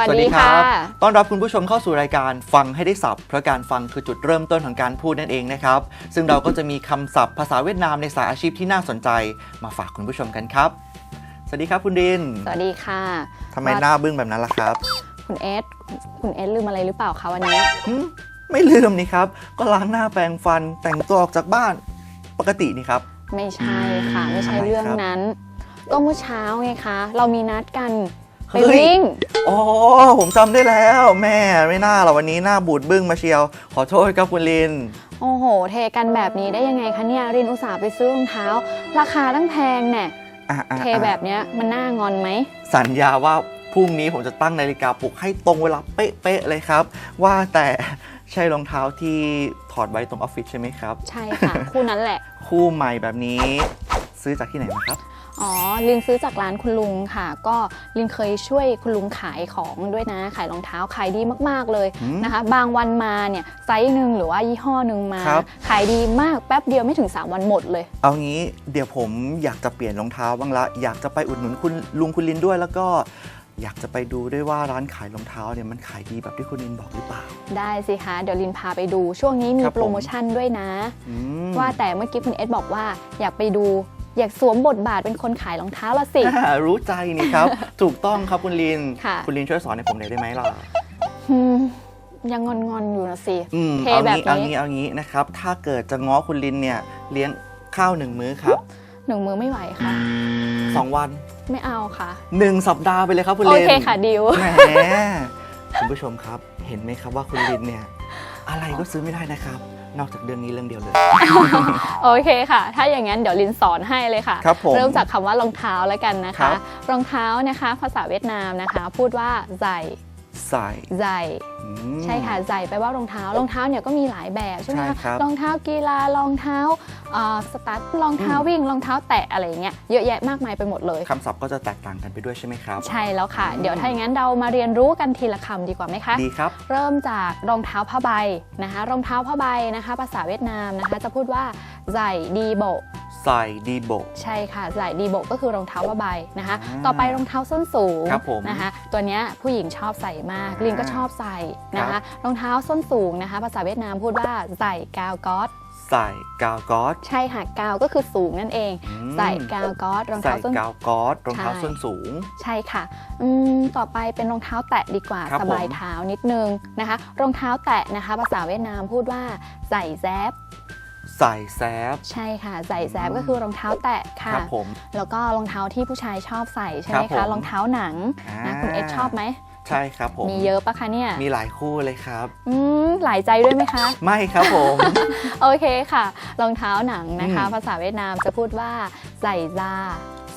วัสดีค่ะ ต้อนรับคุณผู้ชมเข้าสู่รายการฟังให้ได้สับเพราะการฟังคือจุดเริ่มต้นของการพูดนั่นเองนะครับ ซึ่งเราก็จะมีคำศัพท์ภาษาเวียดนามในสายอาชีพที่น่าสนใจ มาฝากคุณผู้ชมกันครับ สวัสดีครับคุณดิน สวัสดีค่ะทำไมหน้าบึ้งแบบนั้นล่ะครับ คุณเอสคุณเอสลืมอะไรหรือเปล่าคะวันนี้หึไม่ลืมนี่ครับ ก็ล้างหน้าแปรงฟันแต่งตัวออกจากบ้านปกตินี่ครับ ไม่ใช่ค่ะ ไม่ใช่อะไรเรื่องครับนั้น ก็เมื่อเช้าไงคะ เรามีนัดกัน ไปเฮ้ยวิ่ง อ๋อ ผมจำได้แล้วแม่ไม่น่าหรอกวันนี้หน้าบูดบึ้งมาเชียว ขอโทษครับคุณลิน โอ้โห เทกันแบบนี้ได้ยังไงคะเนี่ยรินอุตส่าห์ไปซื้อรองเท้า ราคาตั้งแพงเนี่ยอะอะเทอะแบบเนี้ยมันน่างอนไหม สัญญาว่าพรุ่งนี้ผมจะตั้งนาฬิกาปลุกให้ตรงเวลาเป๊ะๆเลยครับ ว่าแต่ใช่รองเท้าที่ถอดไว้ตรงออฟฟิศใช่ไหมครับ ใช่ค่ะ คู่นั้นแหละ คู่ใหม่แบบนี้ ซื้อจากที่ไหนมาครับ อ๋อ ลินซื้อจากร้านคุณลุงค่ะ ก็ลินเคยช่วยคุณลุงขายของด้วยนะ ขายรองเท้าขายดีมากๆเลยอืมนะคะ บางวันมาเนี่ยไซส์หนึ่งหรือว่ายี่ห้อหนึ่งมา ครับ ขายดีมากแป๊บเดียวไม่ถึง 3 วันหมดเลย เอางี้เดี๋ยวผมอยากจะเปลี่ยนรองเท้าบ้างละ อยากจะไปอุดหนุนคุณลุงคุณลินด้วยแล้วก็ อยากจะไปดูด้วยว่าร้านขายรองเท้าเนี่ยมันขายดีแบบที่คุณลินบอกหรือเปล่า ได้สิคะ เดี๋ยวลินพาไปดู ช่วงนี้มีครับผม โปรโมชั่นด้วยนะ อืมว่าแต่เมื่อกี้คุณเอสบอกว่าอยากไปดู อยากสวมบทบาทเป็นคนขายรองเท้าละสิ รู้ใจนี่ครับ ถูกต้องครับคุณลิน ค่ะ คุณลินช่วยสอนให้ผมหน่อยได้ไหมล่ะอืมยังงอนๆอยู่นะสิอืมเทเอาแบบงี้เอานี้งี้เอางี้นะครับ ถ้าเกิดจะง้อคุณลินเนี่ยเลี้ยงข้าวหนึ่งมื้อครับหนึ่งมือไม่ไหวค่ะ สองวันไม่เอาค่ะ หนึ่งสัปดาห์ไปเลยครับคุณโอลิน เคค่ะดิว แหมคุณผู้ชมครับ เห็นไหมครับว่าคุณลินเนี่ย อะไรก็ซื้อไม่ได้นะครับ นอกจากเรื่องนี้เรื่องเดียวเลย โอเคค่ะ ถ้าอย่างนั้นเดี๋ยวลินสอนให้เลยค่ะ ครับผมเริ่มจากคำว่ารองเท้าแล้วกันนะครัคะ บ รองเท้านะคะ ภาษาเวียดนามนะคะ พูดว่าใส่ใส่ใส่อืม ใช่ค่ะใส่แปลว่ารองเท้ารองเท้าเนี่ยก็มีหลายแบบใช่ไหมใช่คะครับรองเท้ากีฬารองเท้าเอ่อสตั๊ดรองเท้าวิ่งรองเท้าแตะอะไรอย่างเงี้ยเยอะแยะมากมายไปหมดเลย คำศัพท์ก็จะแตกต่างกันไปด้วยใช่ไหมครับ ใช่แล้วค่ะ เดี๋ยวถ้าอย่างนั้นเรามาเรียนรู้กันทีละคำดีกว่าไหมคะ ดีครับ เริ่มจากรองเท้าผ้าใบนะคะ รองเท้าผ้าใบนะคะ ภาษาเวียดนามนะคะ จะพูดว่าใส่ดีโบใส่ดีโบก ใช่ค่ะใส่ดีโบก็คือรองเท้าผ้าใบนะคะอ่าต่อไปรองเท้าส้นสูงครับผมนะคะ ตัวเนี้ยผู้หญิงชอบใส่มากอ่าลินก็ชอบใส่นะครัคะบรองเท้าส้นสูงนะคะ ภาษาเวียดนามพูดว่าใส่กาวก๊อตใส่กาวก๊อตใช่ค่ะกาวก็คือสูงนั่นเองอืมใส่กาวก๊อตรองใส่เท้าส้นกาวก๊อตรองเท้าใช่ส้นสูง ใช่ค่ะอืมต่อไปเป็นรองเท้าแตะดีกว่าครับสบายเท้านิดนึงนะคะ รองเท้าแตะนะคะ ภาษาเวียดนามพูดว่าใส่แซบ ใส่แซฟ ใช่ค่ะ ใส่แซบอืมก็คือรองเท้าแตะค่ะ ครับผม แล้วก็รองเท้าที่ผู้ชายชอบใส่ใช่ไหมครับผมคะรองเท้าหนังนะคุณเอสชอบไหมใช่ครับผม มีเยอะปะคะเนี่ยมีหลายคู่เลยครับ อืมหลายใจด้วยไหมคะ ไม่ครับผม โอเคค่ะ รองเท้าหนังนะคะ อืม ภาษาเวียดนามจะพูดว่าใส่ซา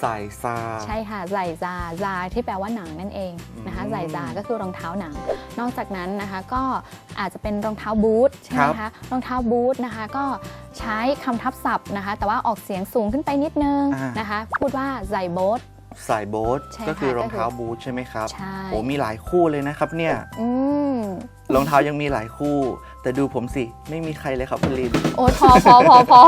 ใส่ซาใช่ค่ะใส่ซาซาที่แปลว่าหนังนั่นเองนะคะอืมใส่ซาก็คือรองเท้าหนัง นอกจากนั้นนะคะก็อาจจะเป็นรองเท้าบูทใช่ไหมครัคะบรองเท้าบูทนะคะก็ใช้คำทับศัพท์นะคะ แต่ว่าออกเสียงสูงขึ้นไปนิดนึงอ่านนะคะ พูดว่าใส่โบ๊ท ใส่โบ๊ทใช่ก็คือค่ะรองเท้าก็คือบูทใช่ไหมครับใช่ โอ้มีหลายคู่เลยนะครับเนี่ยอืม รองเท้ายังมีหลายคู่ แต่ดูผมสิไม่มีใครเลยครับคุณลิน โอ้ยพอพอพอพอ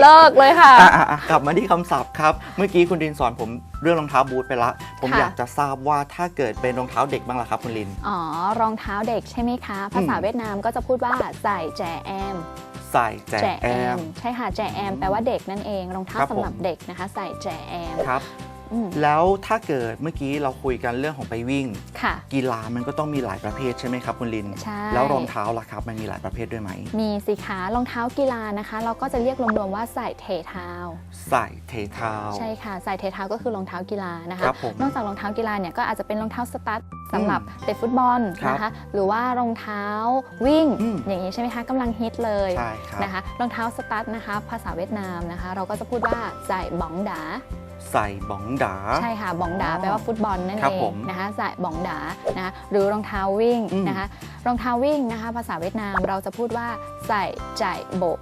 เลิกเลยค่ะ อะอะอะกลับมาที่คำศัพท์ครับ เมื่อกี้คุณลินสอนผมเรื่องรองเท้าบูทไปละ ผมค่ะ อยากจะทราบว่าถ้าเกิดเป็นรองเท้าเด็กบ้างล่ะครับคุณลิน อ๋อ รองเท้าเด็กใช่ไหมคะ ภาษาอืมเวียดนามก็จะพูดว่าใส่แจแอมใส่แจแจแอม ใช่ค่ะแจแอมแปลว่าเด็กนั่นเอง รองเท้าครับสำหรับผมเด็กนะคะ ใส่แจแอม ครับอืม แล้วถ้าเกิดเมื่อกี้เราคุยกันเรื่องของไปวิ่งค่ะกีฬามันก็ต้องมีหลายประเภทใช่ไหมครับคุณลินใช่แล้วรองเท้าล่ะครับมันมีหลายประเภทด้วยไหม มีสีขารองเท้ากีฬานะคะ เราก็จะเรียกรวมๆว่าใส่เทเท้าใส่เทเท้าใช่ค่ะใส่เทเท้าก็คือรองเท้ากีฬานะคะครับผมนอกจากรองเท้ากีฬาเนี่ยก็อาจจะเป็นรองเท้าสตั๊ดสำหรับเตะฟุตบอลครับนะคะหรือว่ารองเท้าวิ่งอืมอย่างนี้ใช่ไหมคะกำลังฮิตเลยใช่ครับนะคะรองเท้าสตั๊ดนะคะ ภาษาเวียดนามนะคะ เราก็จะพูดว่าใส่บองดาใส่บ้องดา ใช่ค่ะบองดาอ๋อแปลว่าฟุตบอลนั่นครัเอบงผมนะคะใส่บองดานะคะหรือรองเท้าวิ่งอืม นะคะรองเท้าวิ่งนะคะภาษาเวียดนามเราจะพูดว่าใส่ใจโบก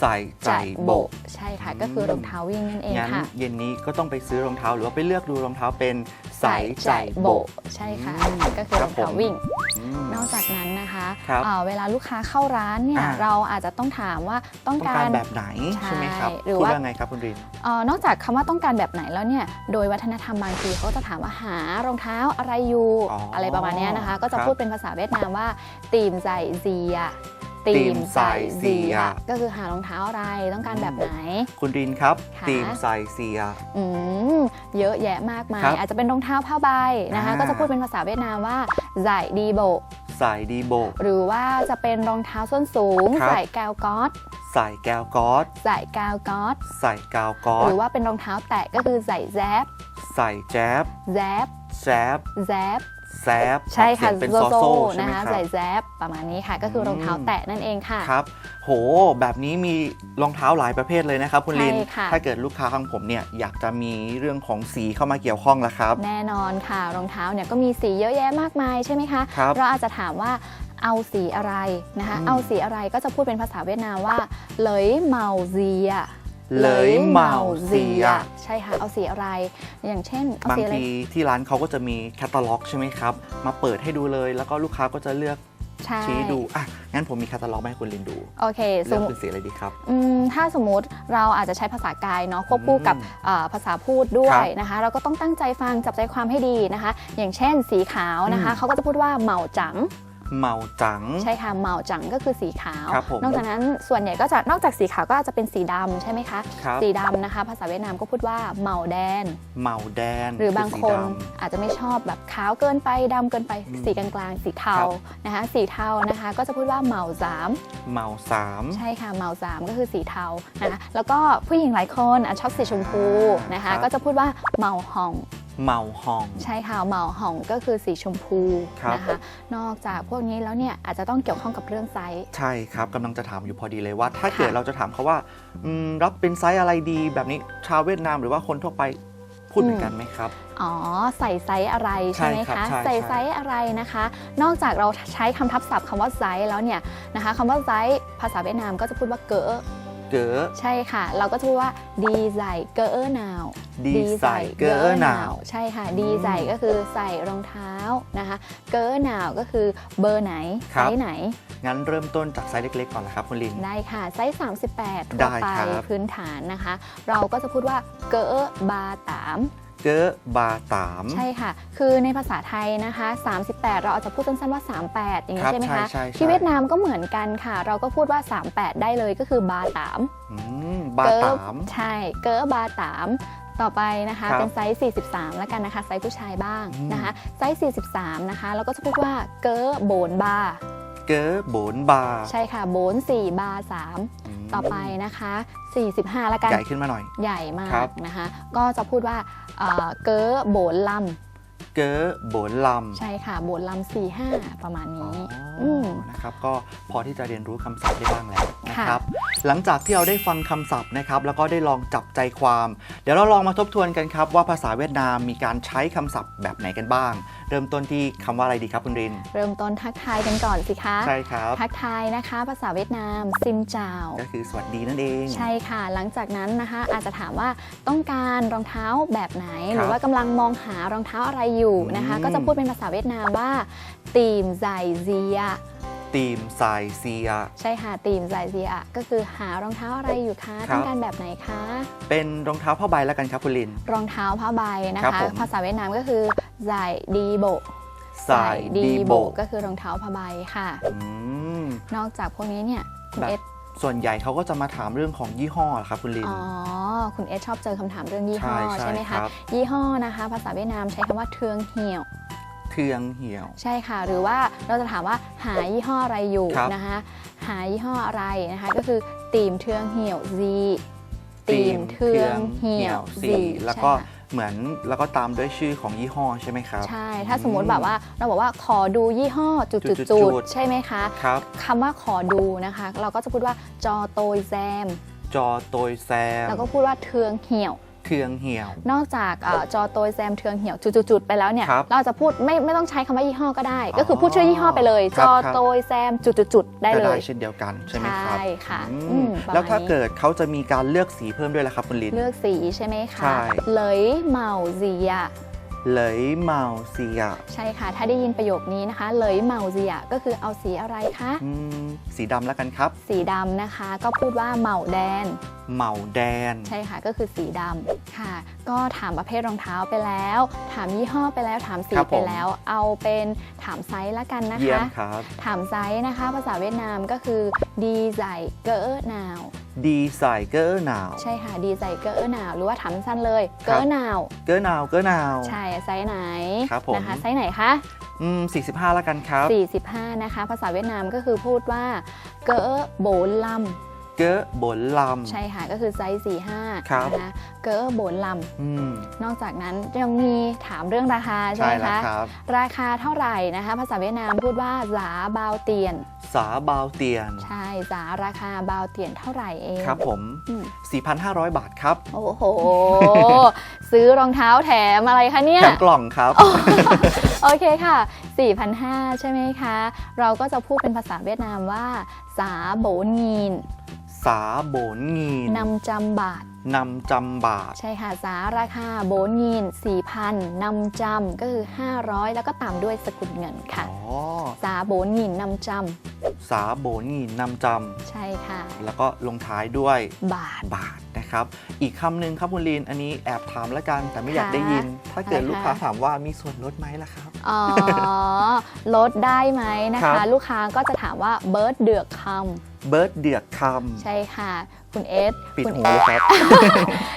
ใส่ใจโบกใช่ค่ะ ก็คือรองเท้าวิ่งนั่นเองงั้นค่ะเย็นนี้ก็ต้องไปซื้อรองเท้าหรือว่าไปเลือกดูรองเท้าเป็นใส่ใจโบกใช่ค่ะ อืมก็คือครัรบองเท้าผมวิ่งอืม นอกจากนั้นนะคะครับเอ่อเวลาลูกค้าเข้าร้านเนี่ยอ่า เราอาจจะต้องถามว่าต้องต้องกาการร แบบไหนใช่ใช่ไหมครับหรือพูดว่า ว่าไงครับคุณริน เอ่อนอกจากคำว่าต้องการแบบไหนแล้วเนี่ย โดยวัฒนธรรมบางทีเขาก็จะถามว่าหารองเท้าอะไรอยู่ อ๋อออะไรประมาณเนี้ยนะคะ ก็จะครับพูดเป็นภาษาเวียดนามว่าตีมใส่เซีย ตีมใส่เซีย ก็คือหารองเท้าอะไรต้องการแบบไหน คุณรินครับค่ะทีมใส่เซีย อืมเยอะแยะมากมาครัย บอาจจะเป็นรองเท้าผ้าใบนะคะ อ่า ก็จะพูดเป็นภาษาเวียดนามว่าใส่ดีโบใส่ดีโบก หรือว่าจะเป็นรองเท้าส้นสูงครับ ใส่แกวก๊อตใส่แก้วก๊อตใส่กาวก๊อตใส่กาวก๊อหตรือว่าเป็นรองเท้าแตะก็คือใส่แซบใส่แจ๊บแซบแจ๊บแซบ แซบใช่ค่ะออกเสียงเป็นโซซอโซโซ่ใช่นะไหมคะครับใส่แซบประมาณนี้ค่ะ ก็คือรองเท้าแตะนั่นเองค่ะครับโห แบบนี้มีรองเท้าหลายประเภทเลยนะครับคุณลินใช่ค่ะถ้าเกิดลูกค้าของผมเนี่ยอยากจะมีเรื่องของสีเข้ามาเกี่ยวข้องละครับ แน่นอนค่ะ รองเท้าเนี่ยก็มีสีเยอะแยะมากมายใช่ไหมคะครับเราอาจจะถามว่าเอาสีอะไรนะคะอืมเอาสีอะไรก็จะพูดเป็นภาษาเวียดนามว่า เลยเมาเซีย เลยเมาเซียใช่ค่ะเอาสีอะไร อย่างเช่นเอาบางสีอะไรทีที่ร้านเขาก็จะมีแคตตาล็อกใช่ไหมครับ มาเปิดให้ดูเลย แล้วก็ลูกค้าก็จะเลือกใช่ชี้ดูอะงั้นผมมีแคตตาล็อกมาให้คุณลินดูโอเคสเลือมกมุเป็ตินสีอะไรดีครับ อืมถ้าสมมุติเราอาจจะใช้ภาษากายเนาะควบคู่กับอืมเอ่อภาษาพูดด้วครัยบนะคะ เราก็ต้องตั้งใจฟังจับใจความให้ดีนะคะ อย่างเช่นสีขาวนะคะอืม เขาก็จะพูดว่าเหมาจัง เมาจัง ใช่ค่ะเหมาจังก็คือสีขาว ครับผมนอกจากนั้นส่วนใหญ่ก็จะนอกจากสีขาวก็อาจจะเป็นสีดำใช่ไหมคะ ครับ สีดำนะคะ ภาษาเวียดนามก็พูดว่าเหมาแดน เมาแดนหรือบางสีคนดอาจจะไม่ชอบแบบขาวเกินไปดำเกินไปอืมสีกลางๆสีเทาครับ นะคะ สีเทานะคะก็จะพูดว่าเหมาสามำเมาสามใช่ค่ะเหมาสามก็คือสีเทานะคะแล้วก็ผู้หญิงหลายคนอาจชอบสีชมพูนะคะ ก็จะพูดว่าเหมาหอง เมาห้อง ใช่ค่ะเหมาหองก็คือสีชมพูครับนะคะ นอกจากพวกนี้แล้วเนี่ยอาจจะต้องเกี่ยวข้องกับเรื่องไซส์ใช่ครับกำลังจะถามอยู่พอดีเลยว่า ถ้าค่ะเกิดเราจะถามเขาว่าอืมรับเป็นไซส์อะไรดีแบบนี้ชาวเวียดนามหรือว่าคนทั่วไปพูดเหมือนกันไหมครับ อ๋อ ใส่ไซส์อะไรใช่ไหมใช่ครัคะบใช่ใส่ใช่ไซส์อะไรนะคะ นอกจากเราใช้คำทับศัพท์คำว่าไซส์แล้วเนี่ยนะคะคำว่าไซส์ภาษาเวียดนามก็จะพูดว่าเก๋อ เก๋อใช่ค่ะ เราก็จะพูดว่าดีใส่เก๋อหนาวดีใส่เก๋อหนาวใช่ค่ะ ดีใส่ก็คือใส่รองเท้านะคะ เก๋อหนาวก็คือเบอร์ไหนครัไซบส์ไหน งั้นเริ่มต้นจากไซส์เล็กๆก่อนละครับคุณลิน ได้ค่ะไซส์38ทั่ได้วไปครับพื้นฐานนะคะ เราก็จะพูดว่าเก๋อบาตาม เกอบาตาม ใช่ค่ะ คือในภาษาไทยนะคะ 38 เราอาจจะพูดสั้นๆว่า 38 อย่างนี้ใช่ไหมคะที่เวียดนามก็เหมือนกันค่ะ เราก็พูดว่า 38 ได้เลยก็คือบาตามบาเก๋อตามใช่เก๋อบาตามต่อไปนะคะคเป็นไซส์ 43 แล้วกันนะคะไซส์ผู้ชายบ้างนะคะไซส์ 43 นะคะเราก็จะพูดว่าเก๋อโบนบาเก๋อโบนบาใช่ค่ะโบน4บา3ม ต่อไปนะคะ 45แล้วกัน ใหญ่ขึ้นมาหน่อย ใหญ่มาครักบนะคะ ก็จะพูดว่าเอ่อเก๋อโบนลเก๋อโบนลำ ใช่ค่ะ โบนลำ4 5ประมาณำนี้อ๋ออมนะครับ ก็พอที่จะเรียนรู้คำศัพท์ได้บ้างแล้วนะค่ะครับ หลังจากที่เราได้ฟังคำศัพท์นะครับ แล้วก็ได้ลองจับใจความ เดี๋ยวเราลองมาทบทวนกันครับว่าภาษาเวียดนามมีการใช้คำศัพท์แบบไหนกันบ้าง เริ่มต้นที่คำว่าอะไรดีครับคุณริน เริ่มต้นทักทายกันก่อนสิคะ ใช่ครับ ทักทายนะคะ ภาษาเวียดนามซินจาว ก็คือสวัสดีนั่นเอง ใช่ค่ะ หลังจากนั้นนะคะ อาจจะถามว่าต้องการรองเท้าแบบไหนครับหรือว่ากำลังมองหารองเท้าอะไรอยู่นะคะอืมก็จะพูดเป็นภาษาเวียดนามว่าตีมไซเซีย ทีมไซเซีย ใช่ค่ะตีมไซเซียก็คือหารองเท้าอะไรอยู่คะครับ ต้องการแบบไหนคะ เป็นรองเท้าผ้าใบแล้วกันครับคุณลิน รองเท้าผ้าใบนะครัคะบผม ภาษาเวียดนามก็คือไซดีโบใส่ดีโบก็คือรองเท้าผ้าใบค่ะ อืม นอกจากพวกนี้เนี่ยคุณแบบ เอสส่วนใหญ่เขาก็จะมาถามเรื่องของยี่ห้อเหรอครับคุณลิน อ๋อคุณเอสชอบเจอคำถามเรื่องยี่ห้อใช่ใช่ใช่ไหมครัคะบ ยี่ห้อนะคะ ภาษาเวียดนามใช้คำว่าเทืองเหี่ยว เทืองเหี่ยว ใช่ค่ะ หรือว่าเราจะถามว่าหายี่ห้ออะไรอยู่ครับ นะคะหายี่ห้ออะไรนะคะก็คือตีมเทืองเหี่ยว Z ตีมเทืองเหี่ยว Z สีแล้วก็ใช่ค่ะเหมือนแล้วก็ตามด้วยชื่อของยี่ห้อใช่ไหมครับ ใช่ถ้าสมมติแบบว่าเราบอกว่าขอดูยี่ห้อจุดจุจุดดๆจุดใช่ไหมคะครับ คำว่าขอดูนะคะ เราก็จะพูดว่าจอโตยแซม จอโตยแซม แล้วก็พูดว่าเทืองเหี่ยว เทืองเหี่ยว นอกจากเออจอโตยแซมเทืองเหี่ยวจุดๆๆไปแล้วเนี่ยครับเราจะพูดไม่ไม่ต้องใช้คำว่ายี่ห้อก็ได้ อ๋อก็คือพูดชื่อยี่ห้อไปเลย คจรับอครับ โตยแซมจุดๆๆได้ก็เลได้ยเช่นเดียวกันใช่ไหมครับใช่ค่ะอืมอืมประมาณแล้วถ้านี้ เกิดเขาจะมีการเลือกสีเพิ่มด้วยล่ะครับคุณลิน เลือกสีใช่ไหมคะใช่เลยเหมาเซียเหลยเมาเสียใช่ค่ะ ถ้าได้ยินประโยคนี้นะคะเลยเหมาเซียก็คือเอาสีอะไรคะ อืมสีดำแล้วกันครับ สีดำนะคะ ก็พูดว่าเหมาแดนเหมาแดน ใช่ค่ะก็คือสีดำค่ะ ก็ถามประเภทรองเท้าไปแล้ว ถามยี่ห้อไปแล้วถามสีครับผม ไปแล้ว เอาเป็นถามไซส์ละกันนะเยี่ยมคะ ครับ ถามไซส์นะคะ ภาษาเวียดนามก็คือดีไซเกอร์นาวดีไซเกอร์หนาว ใช่ค่ะดีไซเกอร์นาวหรือว่าถามสั้นเลยครัเกบอร์นาวเกอร์หนาวเกอร์หนาว ใช่ไซส์ไหนครับผม นะคะไซส์ไหนคะ อืม45 แล้วกันครับ 45 นะคะ ภาษาเวียดนามก็คือพูดว่าเกอร์โบลำ เกอร์บนลำ ใช่ค่ะ ก็คือไซส์45ครับนะคะเกอร์โบลำอืมนอกจากนั้นยังมีถามเรื่องราคาใช่ใช่ไหมแล้วคะ ครับ ราคาเท่าไหร่นะคะ ภาษาเวียดนามพูดว่าหลาบาวเตียน สาบาวเตียน ใช่สาราคาบาวเตียนเท่าไหร่เองครับผม อืม4,500 บาทครับ โอ้โห ซื้อรองเท้าแถมอะไรคะเนี่ย แถมกล่องครับ โอเคค่ะ 4,500 ใช่ไหมคะ เราก็จะพูดเป็นภาษาเวียดนามว่า สาโบนีน สาโบนงีนนำจำบาทนำจำบาท ใช่ค่ะ สาราคาโบนีน4,000นำจำก็คือ 500 แล้วก็ตามด้วยสกุลเงินค่ะ อ๋อ สาโบนีนนำจสาโบนงีนนำจำใช่ค่ะำแล้วก็ลงท้ายด้วยบาท บาทนะครับ อีกคำหนึ่งครับคุณลีนอันนี้แอบถามแล้วกันแต่ไม่อยากค่ะได้ยิน ถ้าเกิดอะไรคะ ลูกค้าถามว่ามีส่วนลดไหมล่ะครับ อ๋อ ลดได้ไหมนะครัคะ บ ลูกค้าก็จะถามว่าเบิร์ดเดือกค เบิร์ดเดือกคำใช่ค่ะ คุณเอสำปิดคุณหูเอส ครับ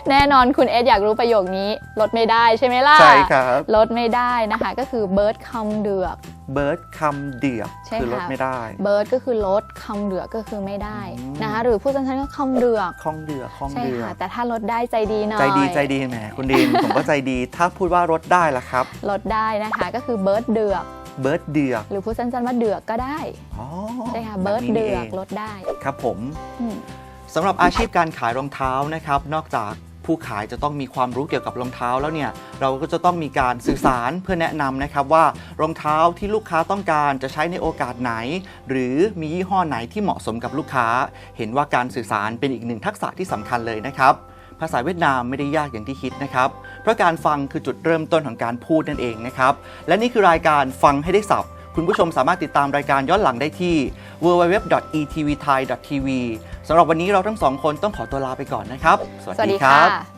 แน่นอนคุณเอสอยากรู้ประโยคนี้ลดไม่ได้ใช่ไหมล่ะใช่ครับลดไม่ได้นะคะ ก็คือเบิร์ดคำเดือก เบิร์ดคำเดือกใช่คือลดค่ะ ไม่ได้ เบิร์ดก็คือลดคำเดือกก็คือไม่ได้อืม นะคะหรือพูดสั้นๆก็คำเดือกคล่องเดือกคล่องใช่เดือค่ะ กแต่ถ้าลดได้ใจดีหน่อยใจดีใจดีแหมคุณลีนผมก็ใจดี ถ้าพูดว่าลดได้ล่ะครับ ลดได้นะคะก็คือเบิร์ดเดือก เบิร์ดเดือก หรือพูดสั้นๆว่าเดือกก็ได้อ๋อใช่ค่ะแบบเบิร์ดนี้เดืนี่อกงลดได้ครับผมอืมสำหรับอาชีพการขายรองเท้านะครับ นอกจากผู้ขายจะต้องมีความรู้เกี่ยวกับรองเท้าแล้วเนี่ย เราก็จะต้องมีการสื่อสารเพื่อแนะนำนะครับว่ารองเท้าที่ลูกค้าต้องการจะใช้ในโอกาสไหน หรือมียี่ห้อไหนที่เหมาะสมกับลูกค้า เห็นว่าการสื่อสารเป็นอีกหนึ่งทักษะที่สำคัญเลยนะครับ ภาษาเวียดนามไม่ได้ยากอย่างที่คิดนะครับ เพราะการฟังคือจุดเริ่มต้นของการพูดนั่นเองนะครับ และนี่คือรายการฟังให้ได้สับคุณผู้ชมสามารถติดตามรายการย้อนหลังได้ที่ www.etvthai.tv สำหรับวันนี้เราทั้งสองคนต้องขอตัวลาไปก่อนนะครับ สวัสดีครับ